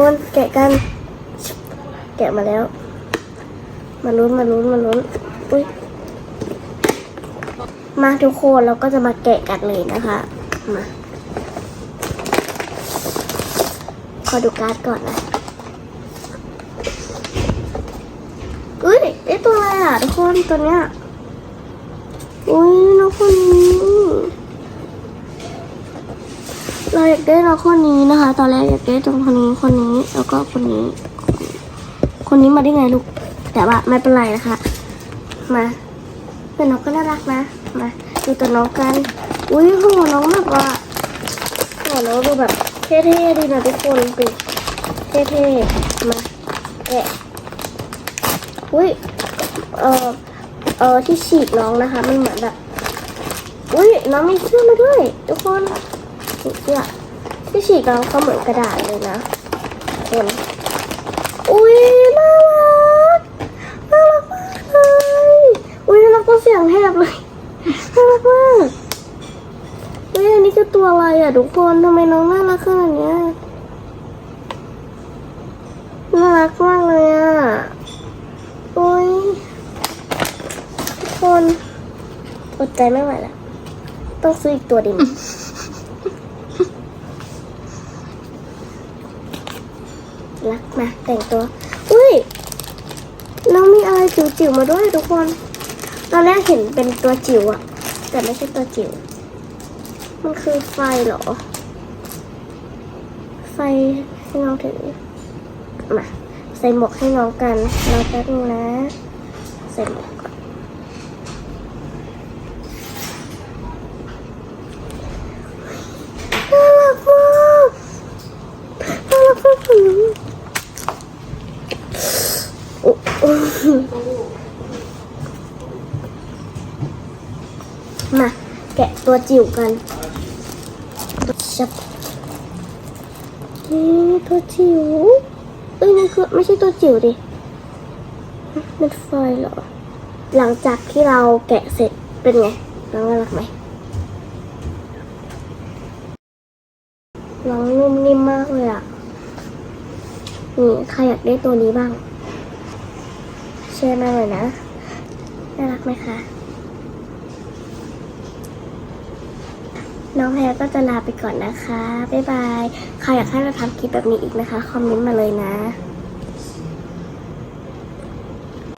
คนแกะกัน แกะมาแล้ว มาลุ้นมาลุ้นมาลุ้นอุ้ยมาทุกคนเราก็จะมาแกะกันเลยนะคะ มา ขอดูการ์ดก่อนนะอุ้ยไอยตัวอะไรอะทุกคนตัวเนี้ยอุ้ยน้องคนนี้ เราอยาก ได้น้องคนนี้นะคะ ตอนแรกอยากได้ตรงคนนี้คนนี้แล้วก็คนนี้ คนนี้มาได้ไงลูก แต่ว่าไม่เป็นไรนะคะ มาแต่น้องก็น่ารักนะ มาดูตัวน้องกัน อุ้ยหัวน้องแบบว่าหัวน้องดูแบบเท่ๆดีนะทุกคนดูเท่ๆมาแกะอุ้ยเออเออที่ฉีกน้องนะคะมันเหมือนแบบอุ้ยน้องมีเสื้อมาด้วย ทุกคนมีเสื้อ ที่ฉีกน้องเขาเหมือนกระดาษเลยนะคนอุ้ยน่ารักน่ารักมากเลยอุ้ยน่ารักก็เสียงแหบเลยน่ารักมากอุ้ยอันนี้คือตัวอะไรอะทุกคนทำไมน้องน่ารักขนาดเนี้ยน่ารักมากเลยอะโอ้ยทุกคนอดใจไม่ไหวแล้วต้องซื้ออีกตัวดิม รักมาแต่งตัว อุ้ยน้องมีอะไรจิ๋วๆมาด้วยทุกคน ตอนแรกเห็นเป็นตัวจิ๋วอะแต่ไม่ใช่ตัวจิ๋ว มันคือไฟเหรอ ไฟให้น้องถือมาใส่หมวกให้น้องกันรอแป๊บนึงนะ ใส่หมวกก่อน น่ารักมากน่ารักมากเลยโอ้โอ้ มาแกะตัวจิ๋วกันชับนี่ตัวจิ๋วเอ้ยนี่คือไม่ใช่ตัวจิ๋วดิมันไฟเหรอ หลังจากที่เราแกะเสร็จเป็นไงน้องน่ารักไหมน้องนุ่มนิ่มมากเลยอะ นี่ใครอยากได้ตัวนี้บ้างเชื่อมาเลยนะ น่ารักไหมคะ น้องแพรก็จะลาไปก่อนนะคะ บ๊ายบาย ใครอยากให้เราทำคลิปแบบนี้อีกนะคะ คอมเมนต์มาเลยนะ